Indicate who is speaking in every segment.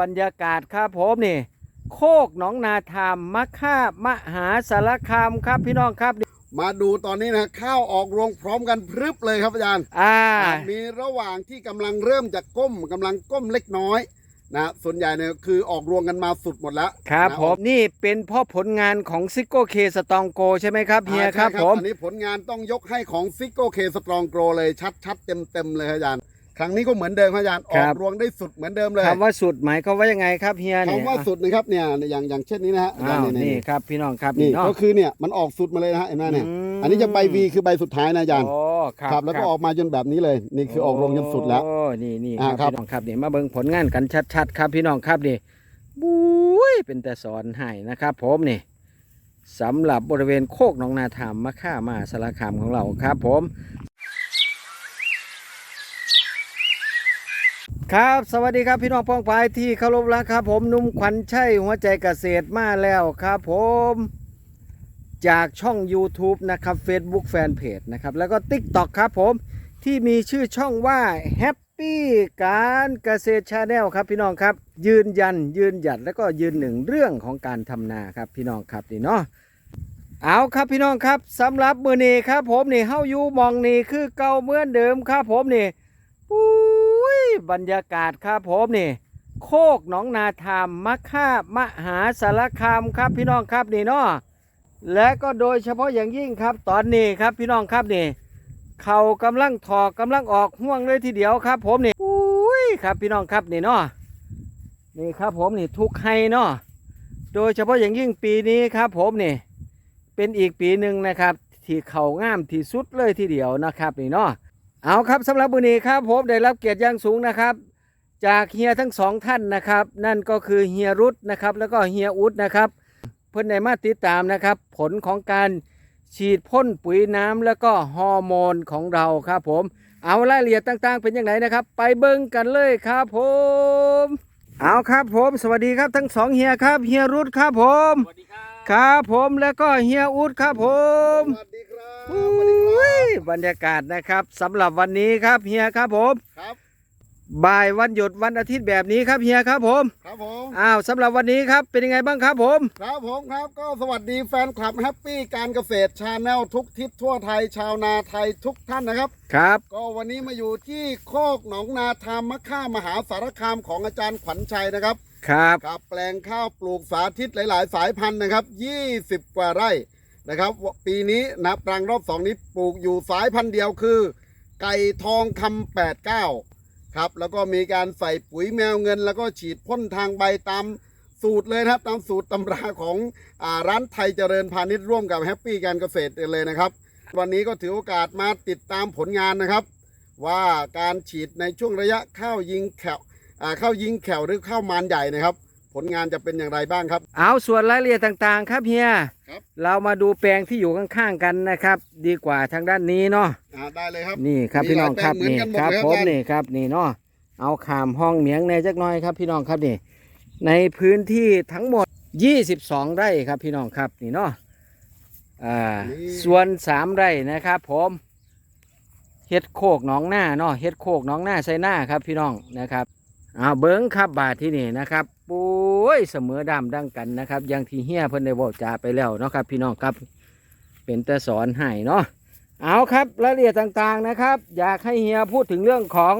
Speaker 1: บรรยากาศครับผมนี่ โคกหนองนาธามมะค่ามหาสารคามครับพี่น้องครับ
Speaker 2: มาดูตอนนี้นะข้าวออกรวงพร้อมกันพรึบเลยครับอาจารย์
Speaker 1: อ่า
Speaker 2: มีระหว่างที่กำลังเริ่มจะก้มกำลังก้มเล็กน้อยนะส่วนใหญ่เนี่ยคือออกรวงกันมาสุดหมดแล้ว
Speaker 1: ครับ
Speaker 2: นะ
Speaker 1: ผมนี่เป็นเพ่อผลงานของซิโก้เคสตองโกใช่ไหมครับเฮีย
Speaker 2: อ่า
Speaker 1: ครับ
Speaker 2: ใช่
Speaker 1: ผม
Speaker 2: อันนี้ผลงานต้องยกให้ของซิโก้เคสตรองโกรเลยชัดชัดเต็มเต็มๆเลยครับอาจารย์ ครั้งนี้ก็เหมือนเดิมครับอาจารย์ออกรวงได้สุดเหมือนเดิมเลย
Speaker 1: คำว่าสุดหมายเขามว่ายังไงครับเฮียเนี่ย
Speaker 2: คำว่าสุดนะครับเนี่ยอย่างอย่างเช่นนี้นะฮะอาจา
Speaker 1: อ้ารว
Speaker 2: ย์
Speaker 1: นี่ครับพี่น้องครับ
Speaker 2: นี่
Speaker 1: เนาะ
Speaker 2: ก็คือเนี่ยมันออกสุดมาเลยนะฮะเห็นไหมเนี่ย
Speaker 1: ม
Speaker 2: อันนี้จะใบวีคือใบสุดท้ายนะอาจารย์
Speaker 1: โอ้ครับ
Speaker 2: ครับแล้วก็ออกมาจนแบบนี้เลยนี่คือออกรวงจนสุดแล้ว
Speaker 1: โอ้นี่นี่
Speaker 2: อ่า
Speaker 1: ครับ
Speaker 2: ครับ
Speaker 1: พี่น้องครับนี่มาเบิ่งผลงานกันชัดๆ ครับพี่น้องครับนี่บุ้ยเป็นแต่สอนให้นะครับผมนี่สำหรับบริเวณโคกหนองนาธามมะค่ามาสารคามของเราครับ ผม ครับ สวัสดีครับพี่น้องป้องปายที่เคารพรักครับ ผมนุ่มขวัญชัยหัวใจเกษตรมาแล้วครับผม จากช่อง YouTube นะครับ Facebook Fanpage นะครับแล้วก็ TikTok ครับผมที่มีชื่อช่องว่า Happy การเกษตรชาแนลครับพี่น้องครับยืนยันยืนหยัดแล้วก็ยืนหนึ่งเรื่องของการทำนาครับพี่น้องครับนี่เนาะเอาครับพี่น้องครับสำหรับมือนี้ครับผมนี่เฮาอยู่มองนี่คือเก่าเหมือนเดิมครับผมนี่อุ้ย บรรยากาศครับผมนี่ โคกหนองนาธามมะค่ามหาสารคามครับพี่น้องครับนี่เนาะและก็โดยเฉพาะอย่างยิ่งครับตอนนี้ครับพี่น้องครับนี่เขากำลังถอกกำลังออกห่วงเลยทีเดียวครับ ผมนี่อุ้ยครับพี่น้องครับนี่เนาะนี่ครับผมนี่ทุกไฮเนาะโดยเฉพาะอย่างยิ่งปีนี้ครับ ผมนี่เป็นอีกปีหนึ่งนะครับ ที่เขางามที่สุดเลยทีเดียวนะครับนี่เนาะ เอาครับสำหรับวันนี้ครับผมได้รับเกียรติอย่างสูงนะครับ จากเฮียทั้งสองท่านนะครับ นั่นก็คือเฮียรุตนะครับแล้วก็เฮียอุดนะครับ เพื่อนในมาติดตามนะครับ ผลของการฉีดพ่นปุ๋ยน้ำแล้วก็ฮอร์โมนของเราครับผม เอารายละเอียดต่าง ๆ เป็นอย่างไรนะครับ ไปเบิ่งกันเลยครับผม เอาครับผม สวัสดีครับทั้งสองเฮียครับเฮียรุดครับผม
Speaker 3: สวัสดีครับ
Speaker 1: ครับผมแล้วก็เฮียอุดครับผม
Speaker 2: สวัสดีครั บ
Speaker 1: อุ
Speaker 2: สวัสดีครั้
Speaker 1: ย
Speaker 2: บบ
Speaker 1: รรยากาศนะครับสำหรับวันนี้ครับเฮียครับผม
Speaker 2: ครับ
Speaker 1: บ่ายวันหยุดวันอาทิตย์แบบนี้ครับเฮียครับผม
Speaker 2: ครับผม
Speaker 1: อ้าวสำหรับวันนี้ครับเป็นยังไงบ้างครับผม
Speaker 2: ครับผมครับก็สวัสดีแฟนคลับแฮปปี้การเกษตรชาแนลทุกทิศทั่วไทยชาวนาไทยทุกท่านนะครับ
Speaker 1: ครับ
Speaker 2: ก็วันนี้มาอยู่ที่โคกหนองนาธามมะค่ามหาสารคามของอาจารย์ขวัญชัยนะครับ
Speaker 1: ครับ
Speaker 2: กับแปลงข้าวปลูกสาธิตหลาย ๆ สายพันธุ์นะครับ 20 กว่าไร่ นะครับ ปีนี้นะปรังรอบสองนี้ปลูกอยู่สายพันธุ์เดียวคือ ไก่ทองคำ89ครับ แล้วก็มีการใส่ปุ๋ยแมวเงิน แล้วก็ฉีดพ่นทางใบตามสูตรเลยนะครับ ตามสูตรตำราของอร้านไทยเจริญพาณิชย์ร่วมกับแฮปปี้การเกษตรเลยนะครับ วันนี้ก็ถือโอกาสมาติดตามผลงานนะครับ ว่าการฉีดในช่วงระยะข้าวยิงแขวอ่าข้าวยิงแขวหรือข้าวมานใหญ่นะครับ ผลงานจะเป็นอย่างไรบ้างครับ
Speaker 1: เอาส่วนรายละเอียดต่างๆ ครับเฮีย
Speaker 2: ครับ
Speaker 1: เรามาดูแปลงที่อยู่ข้างๆกันนะครับ ดีกว่าทางด้านนี้เนาะ
Speaker 2: อ่าได้เลยครับ
Speaker 1: นี่ครับ
Speaker 2: มี
Speaker 1: พี่น้องครับ
Speaker 2: หลายแปลง
Speaker 1: นี่
Speaker 2: เหมือนกันหมด
Speaker 1: ครับ
Speaker 2: เลยครับ
Speaker 1: ผม
Speaker 2: อาจารย์
Speaker 1: นี่ครับนี่เนาะเอาขามห้องเหมียงในจักหน้อยครับพี่น้องครับนี่ ในพื้นที่ทั้งหมด 22 ไร่ครับพี่น้องครับนี่เนาะอ่าส่วน 3 ไร่นะครับผมเฮ็ดโคกหนองหน้าเนาะเฮ็ดโคกหนองหน้าใส่หน้าครับพี่น้องนะครับเอาเบิ้งครับบาทที่นี่นะครับ ปุ้ยเสมอดำดังกันนะครับอยังที่เฮียเพิ่นได้บอกจาไปแล้วเนาะครับ พี่น้องครับเป็นแต่สอนให้เนาะเอาครับรายละเอียดต่างๆนะครับ อยากให้เฮียพูดถึงเรื่องของ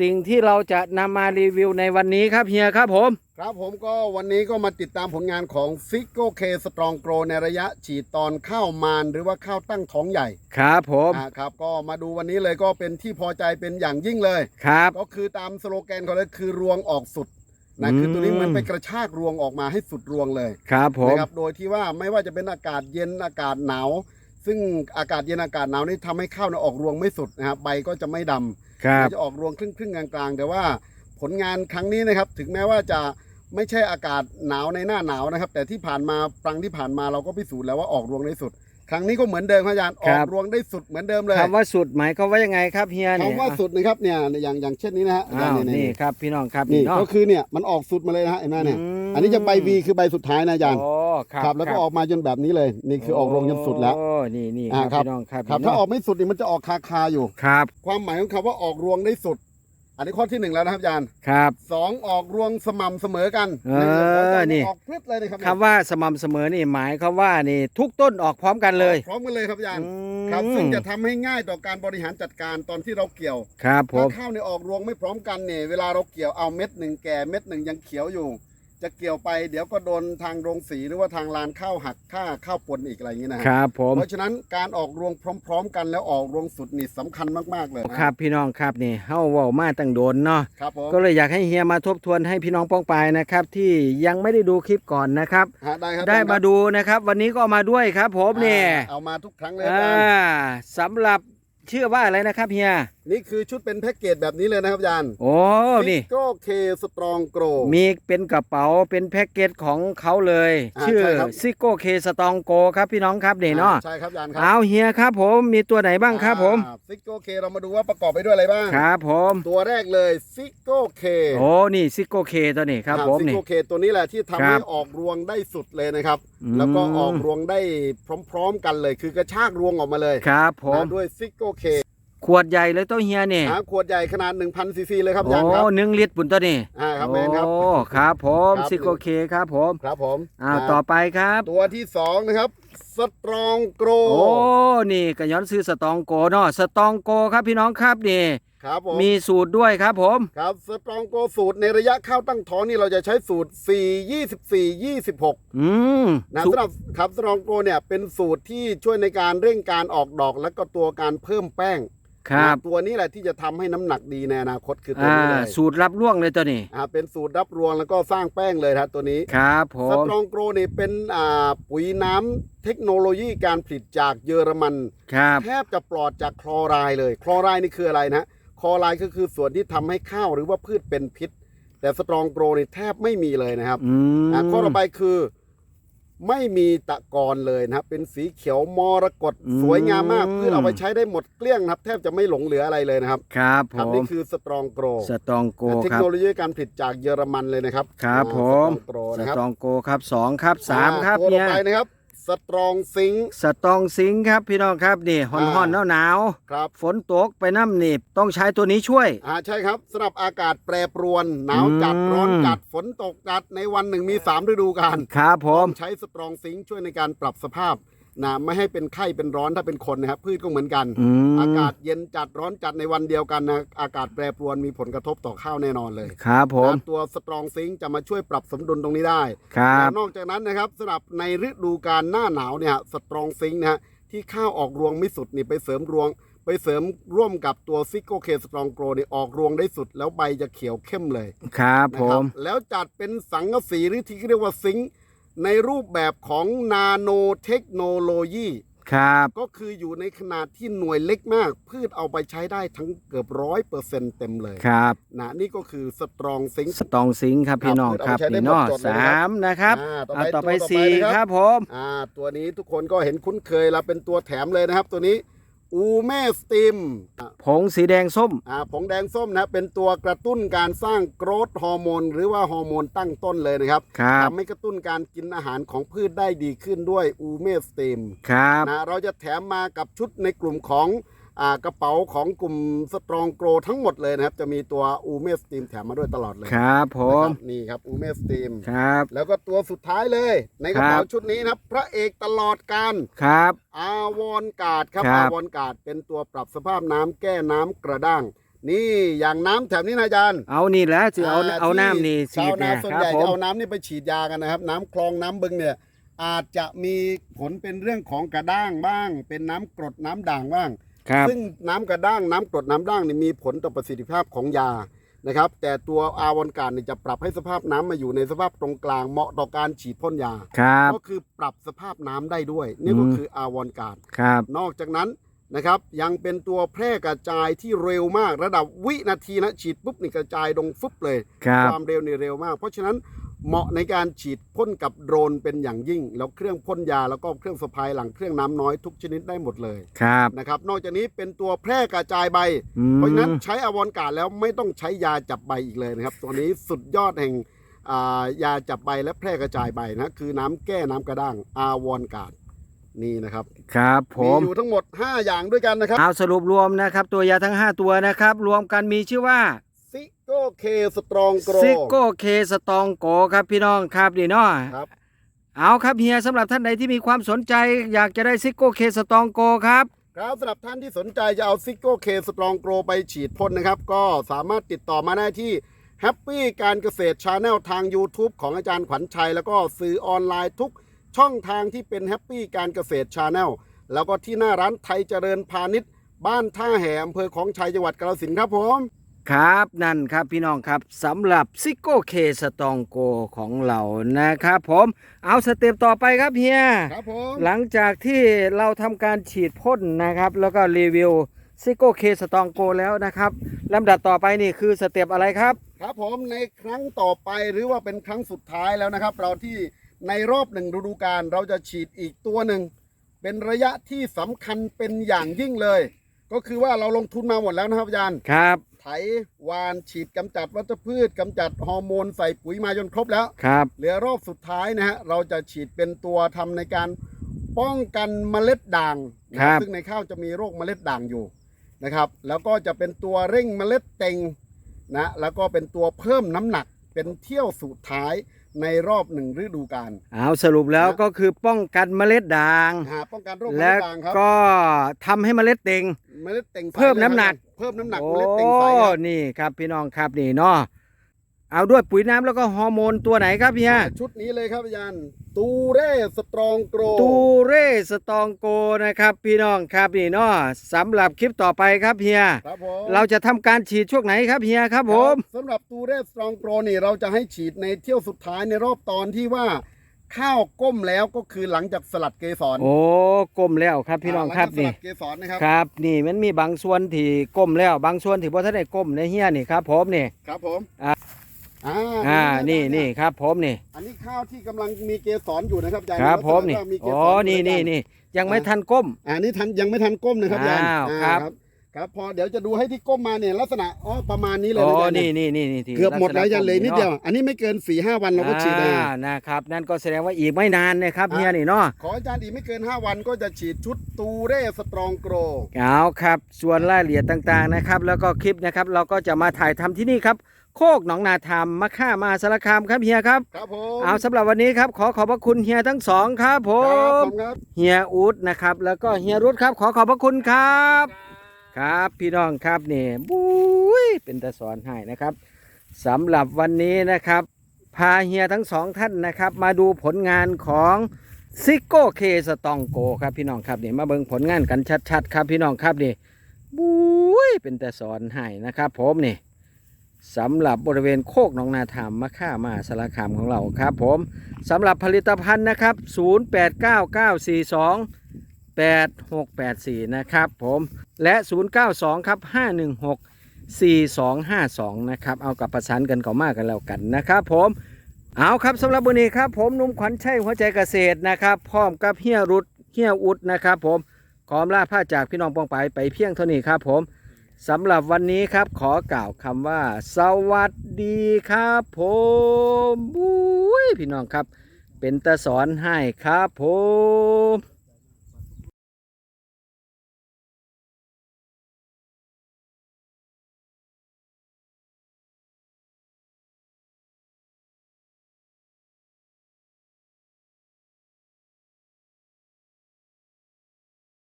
Speaker 1: สิ่งที่เราจะนำมารีวิวในวันนี้ครับเฮียครับผม
Speaker 2: ครับผมก็วันนี้ก็มาติดตามผลงานของฟิกโกเคสตรองโกรในระยะฉีดตอนข้าวมานหรือว่าข้าวตั้งท้องใหญ่
Speaker 1: ครับผม
Speaker 2: อ่าครับก็มาดูวันนี้เลยก็เป็นที่พอใจเป็นอย่างยิ่งเลย
Speaker 1: ครับ
Speaker 2: ก็คือตามสโลแกนเขาเลยคือรวงออกสุด นะ
Speaker 1: อืม
Speaker 2: คือตัวนี้เหมันไปกระชากรวงออกมาให้สุดรวงเลย
Speaker 1: ครับผม
Speaker 2: นะครับโดยที่ว่าไม่ว่าจะเป็นอากาศเย็นอากาศหนาวซึ่งอากาศเย็นอากาศหนาวนี่ทำให้ข้าวเนี่ยออกรวงไม่สุดนะครับใบก็จะไม่ดำ
Speaker 1: ครับ
Speaker 2: จะออกรวงครึ่งครึ่งๆกลางๆแต่ว่าผลงานครั้งนี้นะครับ ถึงแม้ว่าจะไม่ใช่อากาศหนาวในหน้าหนาวนะครับ แต่ที่ผ่านมาปรังที่ผ่านมาเราก็พิสูจน์แล้วว่าออกรวงได้สุด ครั้งนี้ก็เหมือนเดิมครับอาจารย์ออกรวงได้สุดเหมือนเดิมเลย
Speaker 1: คำว่าสุดหมายเขามว่ายังไงครับเฮียเนี่ย
Speaker 2: คำว่าสุดนะครับเนี่ยอย่างอย่างเช่นนี้นะฮะอาจาร
Speaker 1: อ้าว
Speaker 2: ย์
Speaker 1: นี่ครับพี่น้องครับ
Speaker 2: นี่
Speaker 1: เนาะ
Speaker 2: ก็คือเนี่ยมันออกสุดมาเลยนะฮะเห็นไหมเนี่ย
Speaker 1: ม
Speaker 2: อันนี้จะใบวีคือใบสุดท้ายนะอาจารย์
Speaker 1: โอ้ครับ
Speaker 2: ครับแล้วก็ออกมาจนแบบนี้เลย นี่คือออกรวงจนสุดแล้ว
Speaker 1: โอ้นี่นี่
Speaker 2: อ่า
Speaker 1: ครับ พี่น้องครับ
Speaker 2: ครับ
Speaker 1: นี่
Speaker 2: ถ้า
Speaker 1: เนะ
Speaker 2: ออกไม่สุดนี่มันจะออกคาคาๆอยู่
Speaker 1: ครับ
Speaker 2: ความหมายของคำว่าออกรวงได้สุด อันนี้ข้อที่หนึ่งแล้วนะครับอาจารย์
Speaker 1: ครับ
Speaker 2: สองออกรวงสม่ำเสมอกัน
Speaker 1: เออนี่
Speaker 2: ออกพรึดเลยนะครับ
Speaker 1: คำว่าสม่ำเสมอนี่หมายความว่านี่ทุกต้นออกพร้อมกันเลย
Speaker 2: พร้อมกันเลยครับอาจารย์
Speaker 1: อืม
Speaker 2: ครับซึ่งจะทำให้ง่ายต่อการบริหารจัดการตอนที่เราเกี่ยว
Speaker 1: ครับผ
Speaker 2: ถ้าม ข้าวเนี่ยออกรวงไม่พร้อมกันเนี่ยเวลาเราเกี่ยวเอาเม็ดหนึ่งแก่เม็ดหนึ่งยังเขียวอยู่ จะเกี่ยวไปเดี๋ยวก็โดนทางโรงสีหรือว่าทางลานข้าวหักค่าข้าวปนอีกอะไรอย่างนี้นะฮะ
Speaker 1: ครับผม
Speaker 2: เพราะฉะนั้นการออกรวงพร้อม ๆ กันแล้วออกรวงสุดนี่สำคัญมากๆเลยนะครับ
Speaker 1: พี่น้องครับนี่เฮาเว้ามาตั้งโดนเนาะ
Speaker 2: ครับผม
Speaker 1: ก็เลยอยากให้เฮียมาทบทวนให้พี่น้องป้องปายนะครับ ที่ยังไม่ได้ดูคลิปก่อนนะครับ
Speaker 2: ฮะได้ครับ
Speaker 1: ได้มาดูนะครับ วันนี้ก็เอามาด้วยครับ ผมเนี่ย
Speaker 2: อ่าเอามาทุกครั้งเลยอา
Speaker 1: อ่า
Speaker 2: จารย์
Speaker 1: สำหรับ ชื่อว่าอะไรนะครับเฮีย
Speaker 2: นี่คือชุดเป็นแพ็กเกจแบบนี้เลยนะครับอาจารย์
Speaker 1: โอ้นี่
Speaker 2: ก็เคสตรองโกร
Speaker 1: มีเป็นกระเป๋าเป็นแพ็กเกจของเขาเลย
Speaker 2: อ่า
Speaker 1: ชื่อ
Speaker 2: ใช่ครับ
Speaker 1: ซิโก้เคสตองโกครับพี่น้องครับนี่เนาะ
Speaker 2: ใช่ครับอาจารย์ครั
Speaker 1: เอาเฮียครับผมมีตัวไหนบ้างครับผม
Speaker 2: ซิโก้เคเรามาดูว่าประกอบไปด้วยอะไรบ้าง
Speaker 1: ครับผม
Speaker 2: ตัวแรกเลยซิโก้เค
Speaker 1: โอ้นี่ซิโก้เคตัวนี้ครับผม
Speaker 2: ซิ
Speaker 1: นี่
Speaker 2: โก้เคตัวนี้แหละที่ทำ
Speaker 1: ครั
Speaker 2: ให้
Speaker 1: บ
Speaker 2: ออกรวงได้สุดเลยนะครับ
Speaker 1: อืม
Speaker 2: แล้วก็ออกรวงได้พร้อม ๆ กันเลยคือกระชากรวงออกมาเลย
Speaker 1: ครับผม
Speaker 2: นะด้วยซิโก้เค
Speaker 1: ขวดใหญ่เลยตัวเฮียนี่
Speaker 2: หาขวดใหญ่ขนาด1,000ซีซีเลยครับอา
Speaker 1: โอ้
Speaker 2: จารย์ครับ
Speaker 1: หนึ่งลิตรปุ่นตัวนี้
Speaker 2: อ่าครับแมนครับ
Speaker 1: โอ้ครับผม
Speaker 2: ครับ
Speaker 1: ซิโก้เคครับผม
Speaker 2: ครับผม
Speaker 1: อ้าว
Speaker 2: นะ
Speaker 1: ต่อไปครับ
Speaker 2: ตัวที่สองนะครับ สตรองโกร
Speaker 1: โอ้นี่ก็ย้อนซื้อสตองโกเนาะสตองโกครับพี่น้องครับนี่
Speaker 2: ครับผม
Speaker 1: มีสูตรด้วยครับผม
Speaker 2: ครับสตรองโกสูตรในระยะข้าวตั้งท้องนี่เราจะใช้สูตร 4 24 26
Speaker 1: อืม
Speaker 2: นะ
Speaker 1: สูต
Speaker 2: สำ
Speaker 1: ร
Speaker 2: หรับครับสตรองโกเนี่ยเป็นสูตรที่ช่วยในการเร่งการออกดอกและก็ตัวการเพิ่มแป้ง
Speaker 1: ครับ
Speaker 2: นะตัวนี้แหละที่จะทำให้น้ำหนักดีในอนาคตคือตัว
Speaker 1: อ่า
Speaker 2: นี้เลย
Speaker 1: สูตรรับล่วงเลยตัวนี้
Speaker 2: อ่าเป็นสูตรรับรวงแล้วก็สร้างแป้งเลยครับตัวนี้
Speaker 1: ครับผ
Speaker 2: ส
Speaker 1: ม
Speaker 2: ตรองโกนี่เป็นอ่าปุ๋ยน้ำเทคโนโลยีการผลิตจากเยอรมัน
Speaker 1: ครับ
Speaker 2: แทบจะปลอดจากคลอไรด์เลย คลอไรด์นี่คืออะไรนะคลอไรด์ก็คือส่วนที่ทำให้ข้าวหรือว่าพืชเป็นพิษ แต่สตรองโกรนี่แทบไม่มีเลยนะครับ
Speaker 1: อืม
Speaker 2: อะข้อต่อไปคือ ไม่มีตะกอนเลยนะครับ เป็นสีเขียวมรกตสวยงามมากพืชเอาไปใช้ได้หมดเกลี้ยงนะครับ แทบจะไม่หลงเหลืออะไรเลยนะครับ
Speaker 1: ครับผ
Speaker 2: ครับ
Speaker 1: ม
Speaker 2: นี่คือสตรองโกร
Speaker 1: สตองโก
Speaker 2: เทค
Speaker 1: ครับ
Speaker 2: โนโลยีการผลิตจากเยอรมันเลยนะครับ
Speaker 1: ครับ
Speaker 2: อ่า
Speaker 1: ผม
Speaker 2: สตรองโกร
Speaker 1: ส
Speaker 2: นะครับ
Speaker 1: ตองโกครับสองครับสามครับ
Speaker 2: ตัวต่
Speaker 1: เนี่
Speaker 2: อยไปนะครับ สตรองซิงค์
Speaker 1: สตองซิงค์ครับพี่น้องครับนี่หอนหอนหนาวหนาว
Speaker 2: ครับ
Speaker 1: ๆฝนตกไปน้ำหนีบต้องใช้ตัวนี้ช่วย
Speaker 2: อ่าใช่ครับสำหรับอากาศแปรปรวน หนาวจัด
Speaker 1: อืม
Speaker 2: ร้อนจัดฝนตกจัดในวันหนึ่งมี 3 ฤดูกาล
Speaker 1: ครับผม
Speaker 2: ใช้สตรองซิงค์ช่วยในการปรับสภาพ นะไม่ให้เป็นไข้เป็นร้อนถ้าเป็นคนนะครับ พืชก็เหมือนกัน
Speaker 1: อืม
Speaker 2: อากาศเย็นจัดร้อนจัดในวันเดียวกันนะอากาศแปรปรวนมีผลกระทบต่อข้าวแน่นอนเลย
Speaker 1: ครับผม
Speaker 2: นะตัวสตรองซิงค์จะมาช่วยปรับสมดุลตรงนี้ได้
Speaker 1: ครับ
Speaker 2: และนอกจากนั้นนะครับสำหรับในฤดูกาลหน้าหนาวเนี่ยสตรองซิงค์นะฮะที่ข้าวออกรวงไม่สุดนี่ไปเสริมรวง ไปเสริมร่วมกับตัวซิโกเคสตรองโกรนี่ออกรวงได้สุด แล้วใบจะเขียวเข้มเลย
Speaker 1: ครับ
Speaker 2: นะ
Speaker 1: ผ
Speaker 2: ครับ
Speaker 1: ม
Speaker 2: แล้วจัดเป็นสังกะสีหรือที่เรียกว่าซิงค์ ในรูปแบบของนาโนเทคโนโลยี
Speaker 1: ครับ
Speaker 2: ก็คืออยู่ในขนาดที่หน่วยเล็กมาก พืชเอาไปใช้ได้ทั้งเกือบร้อยเปอร์เซ็นต์เต็มเลย
Speaker 1: ครับ
Speaker 2: นะนี่ก็คือสตรองซิงค์
Speaker 1: สตองซิงค์ครับพี่น้องครับ
Speaker 2: เอาไปใช้ได้
Speaker 1: นี่เนาะ
Speaker 2: หมดจดเลย
Speaker 1: สามนะครับ
Speaker 2: อ่าต่อ
Speaker 1: เอา
Speaker 2: ไป
Speaker 1: ต่อไป
Speaker 2: ตัวต่อไป
Speaker 1: สี่
Speaker 2: นะครับ
Speaker 1: ครับผม
Speaker 2: อ่าตัวนี้ทุกคนก็เห็นคุ้นเคยแล้วเป็นตัวแถมเลยนะครับตัวนี้ อูเมสติม
Speaker 1: ผงสีแดงส้ม
Speaker 2: อ่าผงแดงส้มนะเป็นตัวกระตุ้นการสร้างโกรทฮอร์โมน หรือว่าฮอร์โมนตั้งต้นเลยนะครับ
Speaker 1: ครับ
Speaker 2: ทำให้กระตุ้นการกินอาหารของพืชได้ดีขึ้นด้วยอูเมสติม
Speaker 1: ครับ
Speaker 2: นะเราจะแถมมากับชุดในกลุ่มของอ่า กระเป๋าของกลุ่มสตรองโกรทั้งหมดเลยนะครับ จะมีตัวอูเมสติมแถมมาด้วยตลอดเลย
Speaker 1: ครับผ
Speaker 2: นะค
Speaker 1: ม
Speaker 2: รับนี่ครับอูเมสติม
Speaker 1: ครับ
Speaker 2: แล้วก็ตัวสุดท้ายเลย ในกระเป๋า
Speaker 1: ครับ
Speaker 2: ชุดนี้นะครับ พระเอกตลอดการ
Speaker 1: ครับ
Speaker 2: อาวอนการ์ดครับ
Speaker 1: ครับ
Speaker 2: อาวอนการ์ดเป็นตัวปรับสภาพน้ำแก้น้ำกระด้างนี่อย่างน้ำแถบนี้นะอาจารย์
Speaker 1: เอานี่แหละจะเอา
Speaker 2: ที่
Speaker 1: เอาน้ำนี่ฉี
Speaker 2: ชาว
Speaker 1: ด
Speaker 2: นา
Speaker 1: เนี่ย
Speaker 2: ส่วน
Speaker 1: ครั
Speaker 2: ให
Speaker 1: บ
Speaker 2: ญ่
Speaker 1: ผ
Speaker 2: จะ
Speaker 1: ม
Speaker 2: เอาน้ำนี่ไปฉีดยากันนะครับ น้ำคลองน้ำบึงเนี่ย อาจจะมีผลเป็นเรื่องของกระด้างบ้าง เป็นน้ำกรดน้ำด่างบ้าง
Speaker 1: ครับ
Speaker 2: ซึ่งน้ำกระด้างน้ำกรดน้ำด่างนี่มีผลต่อประสิทธิภาพของยานะครับ แต่ตัวอาวอนการ์ดนี่จะปรับให้สภาพน้ำมาอยู่ในสภาพตรงกลางเหมาะต่อการฉีดพ่นยา
Speaker 1: ครับ
Speaker 2: ก็คือปรับสภาพน้ำได้ด้วยนี่ก็
Speaker 1: อืม
Speaker 2: คืออาวอนการ์ด
Speaker 1: ครับ
Speaker 2: นอกจากนั้นนะครับยังเป็นตัวแพร่กระจายที่เร็วมากระดับวินาทีนะฉีดปุ๊บนี่กระจายลงฟึบเลย
Speaker 1: ครับ
Speaker 2: ความเร็วนี่เร็วมาก เพราะฉะนั้น เหมาะในการฉีดพ่นกับโดรนเป็นอย่างยิ่ง แล้วเครื่องพ่นยาแล้วก็เครื่องสะพายหลังเครื่องน้ำน้อยทุกชนิดได้หมดเลย
Speaker 1: ครับ
Speaker 2: นะครับ นอกจากนี้เป็นตัวแพร่กระจายใบ
Speaker 1: อืม
Speaker 2: เพราะฉะนั้นใช้อวอนการ์ดแล้วไม่ต้องใช้ยาจับใบอีกเลยนะครับ ตัวนี้สุดยอดแห่งอ่ายาจับใบและแพร่กระจายใบนะคือน้ำแก้น้ำกระด้างอาวอนการ์ดนี่นะครับ
Speaker 1: ครับผม
Speaker 2: อยู่ทั้งหมด 5 อย่างด้วยกันนะครับ
Speaker 1: เอาสรุปรวมนะครับ ตัวยาทั้ง 5 ตัวนะครับ รวมกันมีชื่อว่า
Speaker 2: ซิ โก้เคสตรองโกร
Speaker 1: ซิโก้เคสตองโกครับพี่น้องครับดีเนาะ
Speaker 2: ครับ
Speaker 1: เอาครับเฮียสำหรับท่านใดที่มีความสนใจ อยากจะได้ซิโก้เคสตองโกครับ
Speaker 2: ครับสำหรับท่านที่สนใจจะเอาซิโก้เคสตรองโกรไปฉีดพ่นนะครับ ก็สามารถติดต่อมาได้ที่แฮปปี้การเกษตรชาแนลทาง YouTube ของอาจารย์ขวัญชัย แล้วก็สื่อออนไลน์ทุกช่องทางที่เป็นแฮปปี้การเกษตรชาแนลแล้วก็ที่หน้าร้านไทยเจริญพาณิชย์บ้านท่าแห่อำเภอของชัยจังหวัดกาฬสินธุ์ครับผม
Speaker 1: ครับนั่นครับพี่น้องครับสำหรับซิโก้เคสตองโกของเรานะครับผมเอาสเต็ปต่อไปครับเฮีย
Speaker 2: ครับผม
Speaker 1: หลังจากที่เราทำการฉีดพ่นนะครับ แล้วก็รีวิวซิโก้เคสตองโกแล้วนะครับลำดับต่อไปนี่คือสเต็ปอะไรครับ
Speaker 2: ครับผมในครั้งต่อไปหรือว่าเป็นครั้งสุดท้ายแล้วนะครับ เราที่ในรอบหนึ่งฤดูกาลเราจะฉีดอีกตัวหนึ่งเป็นระยะที่สำคัญเป็นอย่างยิ่งเลย ก็คือว่าเราลงทุนมาหมดแล้วนะครับอาจารย์
Speaker 1: ครับ
Speaker 2: ไถวานฉีดกำจัดวัชพืชกำจัดฮอร์โมนใส่ปุ๋ยมาจนครบแล้ว
Speaker 1: ครับ
Speaker 2: เหลือรอบสุดท้ายนะฮะเราจะฉีดเป็นตัวทำในการป้องกันเมล็ดด่างนะซึ่งในข้าวจะมีโรคเมล็ดด่างอยู่นะครับ แล้วก็จะเป็นตัวเร่งเมล็ดเต็งนะแล้วก็เป็นตัวเพิ่มน้ำหนักเป็นเที่ยวสุดท้ายในรอบหนึ่งฤดูกาล
Speaker 1: เอาสรุปแล้วก็คือป้องกันเมล็ดด่าง
Speaker 2: หาป้องกันโรคเม
Speaker 1: แล้
Speaker 2: ล็
Speaker 1: ว
Speaker 2: ดด่างครับ
Speaker 1: ก็ทำให้เมล็ดเต็ง
Speaker 2: เมล็ดเต็งใส
Speaker 1: เพิ่มน้ำหนัก
Speaker 2: เพิ่มน้ำหนัก
Speaker 1: โอ้
Speaker 2: เมล็ดเต็งใสครับ
Speaker 1: นี่ครับพี่น้องครับนี่เนาะเอาด้วยปุ๋ยน้ำแล้วก็ฮอร์โมนตัวไหนครับเฮีย
Speaker 2: ชุดนี้เลยครับอาจารย์ตูเร่สตรองโกร
Speaker 1: ตูเร่สตองโกนะครับ พี่น้องครับนี่เนาะสำหรับคลิปต่อไปครับเฮีย
Speaker 2: ครับผม
Speaker 1: เราจะทำการฉีดช่วงไหนครับเฮียครับผม
Speaker 2: สำหรับตูเรสสตรองโปรนี่เราจะให้ฉีดในเที่ยวสุดท้ายในรอบตอนที่ว่า ข้าวก้มแล้วก็คือหลังจากสลัดเกสร
Speaker 1: โอ้ก้มแล้วครับพี่น้องครับ
Speaker 2: หลั
Speaker 1: นี่
Speaker 2: จากสลัดเกสรนะครับ
Speaker 1: ครับ นี่มันมีบางส่วนที่ก้มแล้ว บางส่วนที่พ่ท่านได้ก้มในเฮียนี่ครับผมนี่
Speaker 2: ครับผม
Speaker 1: อ่า
Speaker 2: อ่า
Speaker 1: อ่าะนี่
Speaker 2: ครับ
Speaker 1: นี่ครับผมนี่
Speaker 2: อันนี้ข้าวที่กำลังมีเกสรอยู่นะครับอาจารย์
Speaker 1: ครับผม
Speaker 2: ลั
Speaker 1: นี่
Speaker 2: กษณะว่ามีเก
Speaker 1: อ๋อ
Speaker 2: สร
Speaker 1: นี่
Speaker 2: อยู่
Speaker 1: นี่
Speaker 2: ใจา
Speaker 1: นี่ยังไม่ทันก้ม
Speaker 2: อ่านี่ทันยังไม่ทันก้มนะครับอาจารย์
Speaker 1: อ้าว
Speaker 2: อ่า
Speaker 1: ครับ
Speaker 2: ครับพอเดี๋ยวจะดูให้ที่ก้มมาเนี่ยลักษณะอ๋อประมาณนี้เลย
Speaker 1: อ๋
Speaker 2: นะ
Speaker 1: อ
Speaker 2: อาจารย์
Speaker 1: นี่นี่นี่นี่ที่
Speaker 2: เกือบหมดแล้วอาจารย์เหลยนิดเดียว
Speaker 1: ลักษณะ
Speaker 2: อันนี้ไม่เกิน4ี่ห้าวันเราก็ฉีดได้
Speaker 1: อ่านะครับ นั่นก็แสดงว่าอีกไม่นานนะครับ
Speaker 2: อ่า
Speaker 1: เฮียนี่เนาะ
Speaker 2: ขออาจารย์อีกไม่เกิน 5 วันก็จะฉีดชุดตูเร่สตรองโกร
Speaker 1: เอาครับ ส่วนรายละเอียดต่างๆนะครับ แล้วก็คลิปนะครับ เราก็จะมาถ่ายทำที่นี่ครับ โคกหนองนาธรรมมะค่ามาสารคามครับเฮียครับ
Speaker 2: ครับผม
Speaker 1: เอาสำหรับวันนี้ครับขอขอบพระคุณเฮียทั้งสองครับผ
Speaker 2: ครับ
Speaker 1: ม
Speaker 2: ผมครับ
Speaker 1: เฮียอูดนะครับ แล้วก็เฮียรุดครับ ขอขอบพระคุณครับ ครับพี่น้องครับนี่บุ้ยเป็นตะสอนให้นะครับสำหรับวันนี้นะครับ พาเฮียทั้งสองท่านนะครับ มาดูผลงานของซิโก้เคสตองโกครับพี่น้องครับนี่มาเบิ่งผลงานกันชัดๆ ครับพี่น้องครับนี่บุ้ยเป็นตะสอนให้นะครับ ผมนี่สำหรับบริเวณโคกหนองนาธรรมมะค่ามาสารคามของเราครับ ผมสำหรับผลิตภัณฑ์นะครับ 089942 8684 นะครับผมและ 092 ครับ 516 4252 นะครับเอากับประสานกันก่อมากกันแล้วกันนะครับผมเอาครับสำหรับวันนี้ครับผมนุ่มขวัญชัยหัวใจเกษตรนะครับพร้อมกับเฮียรุดเฮียอุดนะครับผมขอลาผ้าจากพี่น้องปองไปไปเพียงเท่านี้ครับผมสำหรับวันนี้ครับขอกล่าวคำว่า สวัสดีครับผมบุ้ยพี่น้องครับ เป็นตาสอนให้ครับผม